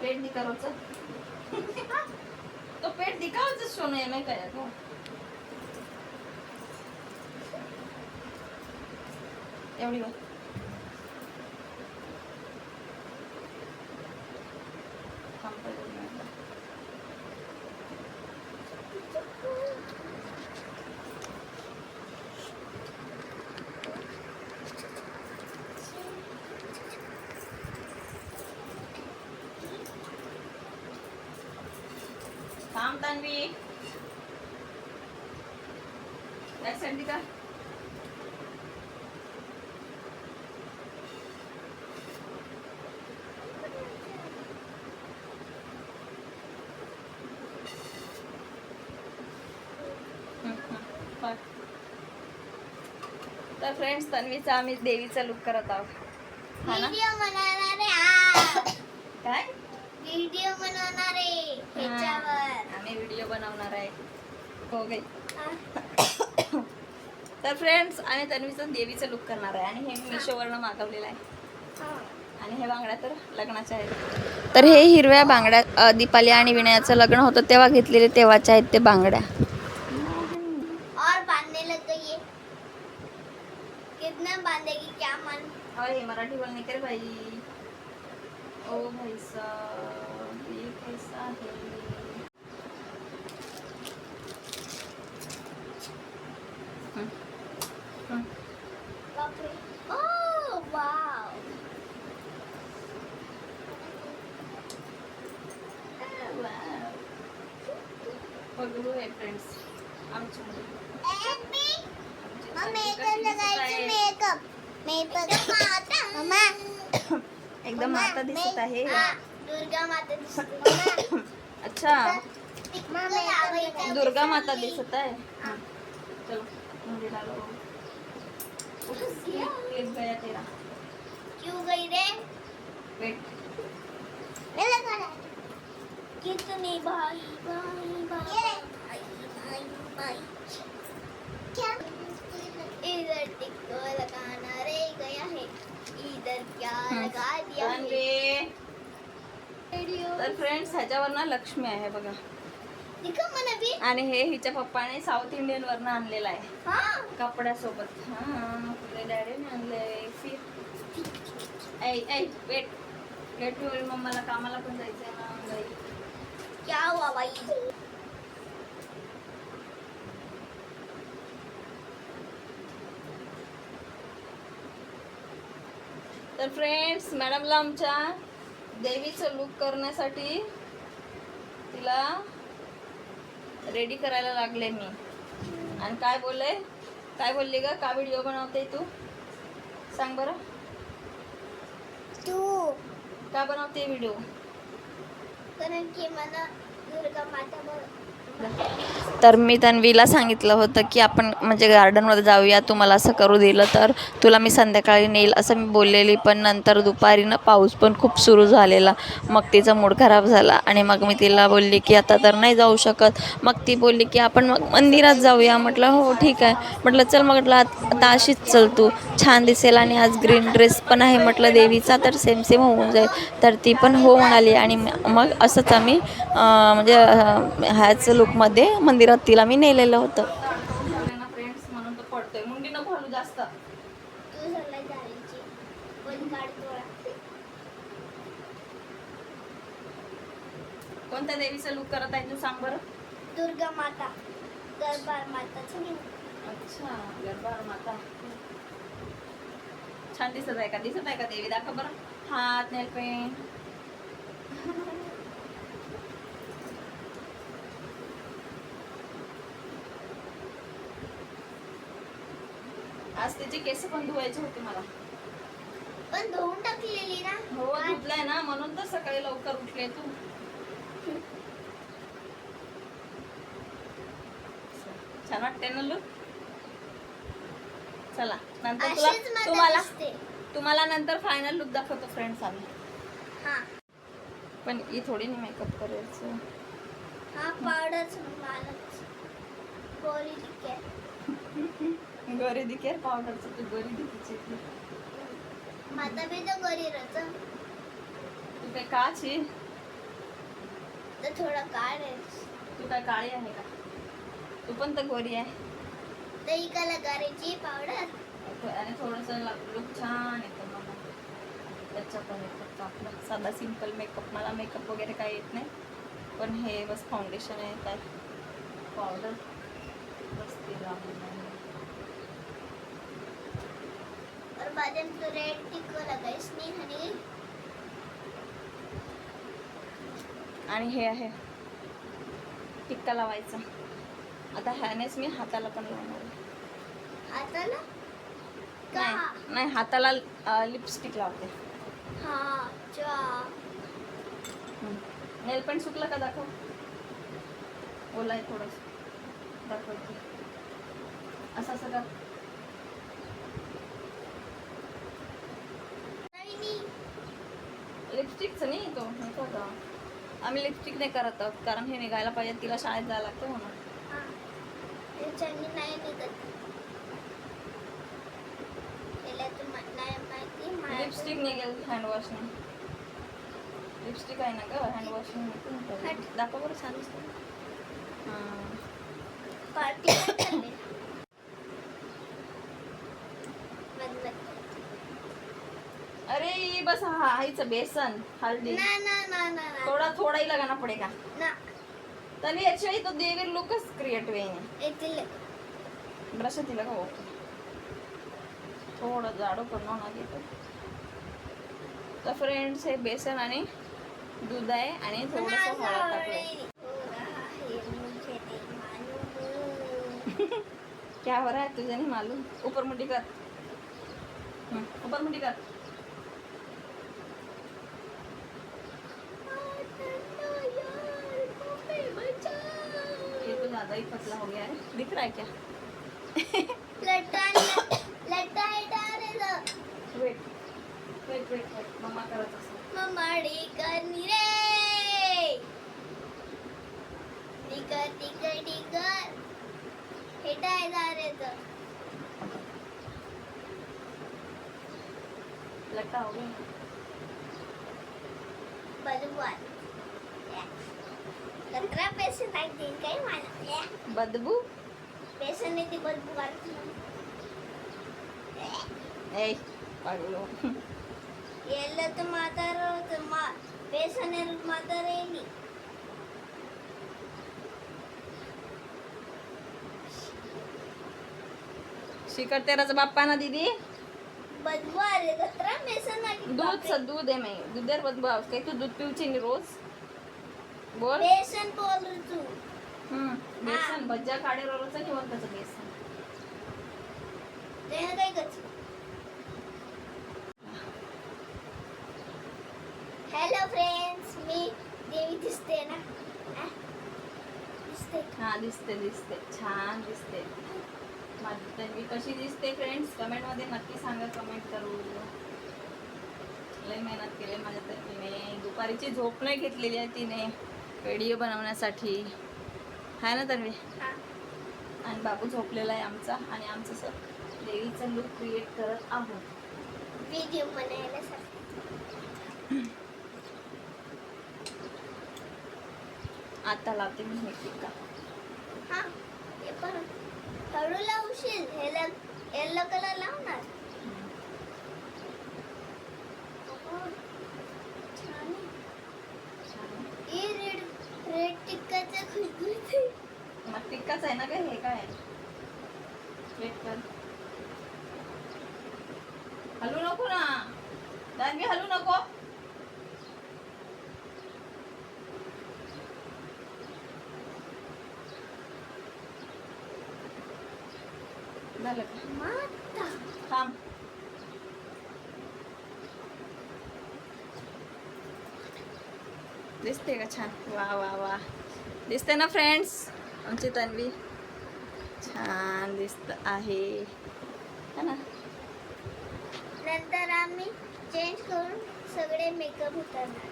हं? पेट दिकारोचं तो पेट दिखावचं सोनं आहे नाही काय तो एवढी बघ थांब तानवी. Back side. तर फ्रेंड्स तन्वीचा आम्ही देवीचा लुक करत आहोत. हा ना? व्हिडिओ बनवणार आहे. काय? व्हिडिओ बनवणार आहे. ह्याच्यावर. आम्ही व्हिडिओ बनवणार आहे. हो गई. हा. तर फ्रेंड्स आम्ही तन्वीचं देवीचं लुक करणार आहे आणि हे मी मिशोवरनं मागवलेलं आहे. हा. आणि हे बांगड्या तर लग्नाच्या आहेत. तर हे हिरव्या बांगड्या अ, दीपाली आणि विनयाचं लग्न होतं तेव्हा घेतलेले तेव्हाच्या आहेत ते बांगड्या. और बांधने लग गई है कितना बांधेगी क्या मन? और हे मराठी बोलणे कर भाई ओ भाई साहब ये कैसा है हम्म, हम्म. बापरे ओ वाव पगडू आहे फ्रेंड्स आमची मुलगी. मग मेकअप लगायचं मेकअप मेकअप मम्मा एकदम माता दिसत आहे हा, दुर्गा माता दिसते अच्छा मग लावायचं. दुर्गा माता दिसत आहे हाँ, चलो गया तेरा. क्यों गई रे? वेट. कितनी भाई भाई भाई ये. भाई भाई भाई क्या? इधर टिक्को लगाना रे गया है. इधर क्या लगा दिया है? तर फ्रेंड्स ह्याच्यावर ना लक्ष्मी आहे बघा दिखा मला भी आणि हे हिच्या पप्पाने साऊथ इंडियन वरनं आणलेलं आहे. हाँ? कपड्यासोबत. हा तुझ्या डॅडीने आणलंय. फिर ऐ ऐ वेट वेट होईल मम्माला कामाला पण जायचंय ना बाई. क्या हुआ भाई तर फ्रेंड्स मॅडमला आमच्या देवीचं लुक करण्यासाठी तिला रेडी करायला लागले मी. आणि काय बोलले? काय बोलली ग? का व्हिडिओ बनवते तू? सांग बरं. तू. का बनवते व्हिडिओ कारण की मला दुर्गा माता तर मी तन्वीला सांगितलं होतं की आपण म्हणजे गार्डनमध्ये जाऊया तू मला असं करू दिलं तर तुला मी संध्याकाळी नेईल असं मी बोललेली. पण नंतर दुपारी ना पाऊस पण खूप सुरू झालेला. मग तिचा मूड खराब झाला आणि मग मी तिला बोलली की आता तर नाही जाऊ शकत. मग ती बोलली की आपण मग मंदिरात जाऊया. म्हटलं हो ठीक आहे. म्हटलं चल मग म्हटलं आता अशीच चल तू. छान दिसेल आणि आज ग्रीन ड्रेस पण आहे. म्हटलं देवीचा तर सेम सेम होऊन जाईल. तर ती पण हो म्हणाली आणि मग असंच आम्ही म्हणजे ह्याचं लुक लुकमध्ये मंदिरात तिला मी नेलेलं होतं. कोणत्या देवीचं लुक करत आहे तू सांग बरं? दुर्गा माता. दरबार माताचं नाही अच्छा गरबार माता. छान दिसत आहे का? दिसत आहे का देवी? दाखव बरं. हात नेल पेंट आज तिचे केस पण धुवायचे होते मला. पण धुवून टाकलेली ना? हो धुतलाय ना म्हणून तर सकाळी लवकर उठले तू. छान वाटते ना लुक? चला नंतर तुला तुम्हाला तुम्हाला नंतर फायनल लुक दाखवतो फ्रेंड्स आम्ही. हा. पण ही थोडी नाही मेकअप करायचं. हा पावडरच मालच. गोरी दिके गरी दिकेर पावडरचं तू गरी दिकीची माता बी तर गोरी रच तू काय काची तर थोडं काढ आहे. तू काय काळी आहे का? तू पण तर गोरी आहे. तर इकाला करायची पावडर. आणि थोडंसं लुक छान येतं मला त्याच्या पण येतं आपला. साधा सिंपल मेकअप मला मेकअप वगैरे काही येत नाही. पण हे बस फाउंडेशन आहे काय? पावडर. बस ते लावून आणि हे आहे. टिक्का लावायचा. आता ह्यानेच मी हाताला पण लावणार. हाताला? नाही नाही हाताला लिपस्टिक लावते. हा नेल पेंट सुकला का दाखव? ओला आहे थोडस. दाखवते. असं असं का नाही नाही लिपस्टिकचं नाही तो होता. आम्ही लिपस्टिक नाही करत आहोत कारण हे निघायला पाहिजे तिला शाळेत जायला लागतं म्हणून. हा. नाही निघत. लिपस्टिक निघेल हँडवॉशने लिपस्टिक आहे ना ग हँडवॉशने हट. दाखव बरं छान दिसतं हां. पार्टी चालले बंद बंद. अरे ये बस हा हाईचं बेसन हल्दी ना ना ना ना थोड़ा थोड़ा ही लगाना पड़ेगा ना. तभी अच्छा ही तो देवी लुकच क्रिएट येतील. ब्रश तिला का ओके? थोडं जाडो करणं ना तो तर. फ्रेंड्स हे बेसन आणि दूध आहे आणि थोडंसं हळद टाकलंय क्या हो रहा है तुझे नहीं मालूम? ऊपर मुंडी कर. ऊपर मुंडी कर ये तो ज्यादा ही हो गया है दिख रहा है क्या wait wait wait wait mamma करत असेल ममाडी करनी रे. टिकर टिकर टिकर हेटाय जारेचं लगता हो गया बलवान. कचरा पैसे नाही देईन काही बदबू पैसे ती बदबू म्हातार होतं मा शिकट तेराचा बाप्पा ना दीदी बदबू आले कचरा पैसे नाही दूध दूध आहे मी दुधावर बदबू आवस काय तू दूध पिवची रोज बोल. बेसन बोल तू हम्म बेसन भज्जा काढे रोजचं की त्याचं बेसन. ते काय करतो? हॅलो फ्रेंड्स मी देवी दिसते ना? दिसते हा दिसते दिसते. छान दिसते. माझी तन्वी कशी दिसते फ्रेंड्स कमेंटमध्ये नक्की सांगा कमेंट करू लय मेहनत केली माझ्या तन्वीने. दुपारीची झोप नाही घेतलेली आहे तिने. व्हिडिओ बनवण्यासाठी. आहे ना तन्वी? आणि बाबू झोपलेला आहे आमचा आणि आमचं सर देवीचं लुक क्रिएट करत आहोत. व्हिडिओ बनायला आता लावते मी हे टिक्का हा. हे पण हळू लावशील ह्याला येल्लो कलर लावणार हो, छान आहे. छान. हे रेड रेड टिक्काचा खुशबू येते. मग टिक्काच आहे ना काय हे काय? वेट कर. हलू नको ना. दानवी हलू नको झालं का माता थांब दिसते का छान. वा वा वा. दिसते ना फ्रेंड्स आमची तन्वी. छान दिसत आहे. है ना? नंतर आम्ही चेंज करून सगळे मेकअप उतरणार.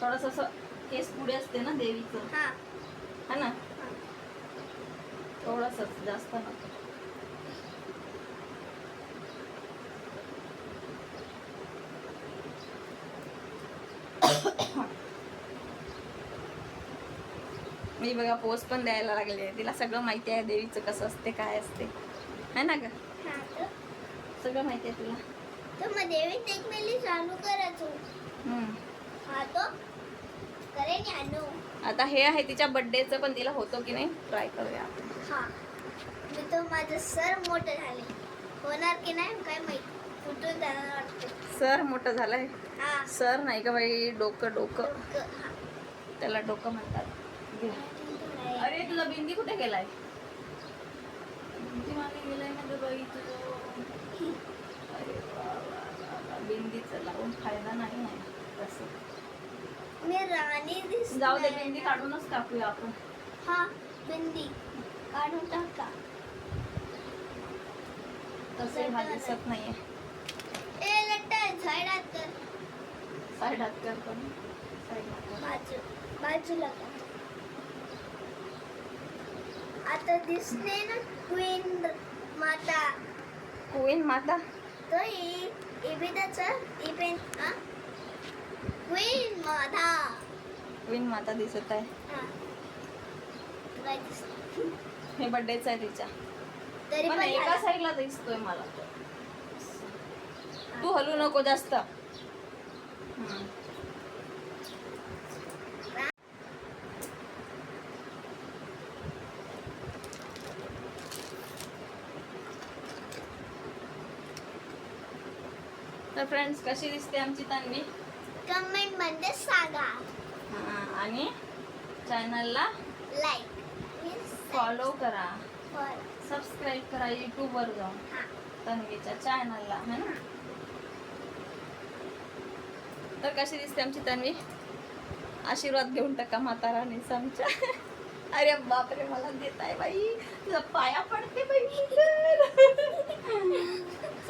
थोडस असं केस पुढे असते ना देवीचं? हा. है ना? थोडस जास्त नको. मी बघा पोस्ट पण द्यायला लागले. तिला सगळं माहिती आहे देवीचं कसं असते काय असते. है ना ग? सगळं माहिती आहे तुला. तर मग देवी एक मेली चालू करायचो. हा आता हे आहे तिच्या बर्थडेचं पण तिला होतो की नाही? ट्राय करूया आपण. हा. मी माझं सर मोठं झाले. होणार की नाही काय माहीत. फुटून जाणार वाटतं. सर मोठं झालंय? हा. सर नाही का बाई डोकं डोकं. त्याला डोकं म्हणतात. तुझा बिंदी कुठे गेलाय? बिंदी मागे गेलाय ना ग बाई तुझं. बिंदीचं लावून फायदा नाही आहे. तसं मी राणी दिस जाऊ दे बिंदी काढूनच टाकूया आपण. हा बिंदी. काढून टाका. तसे हा दिसत नाहीये. ए लट्टा झाडात कर. साईडात कर पण. साईडात. बाजू बाजूला कर. आता दिसते ना क्वीन माता. कोईन माता? तो इबिदाचा इबेन हा? क्वीन माता. क्वीन माता दिसत आहे. हा? हे बर्थडेच आहे तिच्या तरी पण एका. साईडला दिसतोय मला तो. तू हलू नको जास्त. फ्रेंड्स कशी दिसते आमची तानवी? कमेंटमध्ये सांगा. हा, आणि चॅनलला लाईक फॉलो करा. सबस्क्राईब करा यूट्यूबवर जाऊन. तन्वीच्या चॅनलला है ना? तर कशी दिसते आमची तन्वी? आशीर्वाद घेऊन टाका म्हातारा आणि आमच्या. अरे बापरे मला देत आहे बाई. तुझा पाया पडते बाई.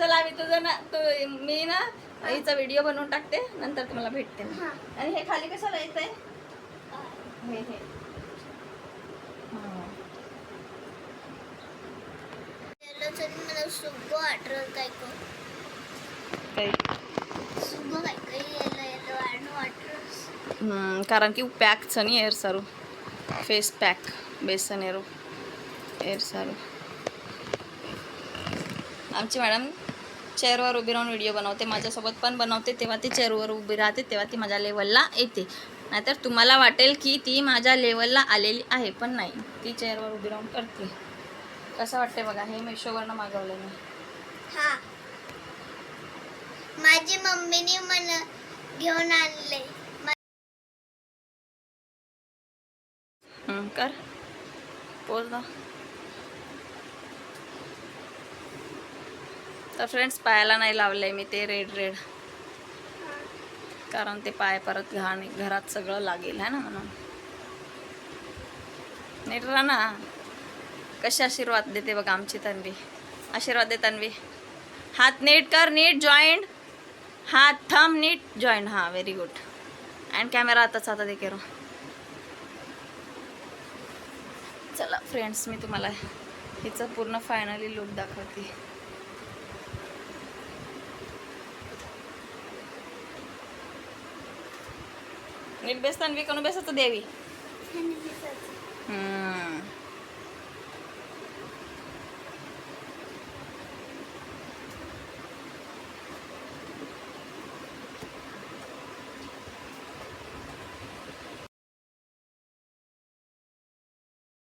चला आम्ही तुझं ना तू मी ना हिचा व्हिडिओ बनवून टाकते नंतर तुम्हाला भेटते आणि हे खाली कसं येत आहे कारण की पॅक नाही एअर सारू फेस पॅक बेसन एरो एअर सारू आमची मॅडम चेअरवर उभी राहून व्हिडिओ बनवते माझ्यासोबत पण बनवते तेव्हा ती चेअरवर उभी राहते तेव्हा ती माझ्या लेवलला येते. नाहीतर तुम्हाला वाटेल की ती माझ्या लेवलला आलेली आहे पण नाही. ती चेअरवर उभी राहून करते. कसं वाटते बघा हे मिशोवरनं मागवलं मी. हा. माझी मम्मीने मला घेऊन आणले कर. पोच तर फ्रेंड्स पायाला नाही लावले मी ते रेड रेड कारण ते पाय परत घाण घरात सगळं लागेल है ना म्हणून. नीट राहा ना. कशी आशीर्वाद देते बघा आमची तन्वी. आशीर्वाद दे तन्वी. हात नीट कर नीट जॉईंट हात थम नीट जॉईंट हां व्हेरी गुड अँड कॅमेरा आताच आता दे केरो. चला फ्रेंड्स मी तुम्हाला हिचं पूर्ण फायनली लुक दाखवते. नीट बेसतान बी कोण बेसत देवी हम्म.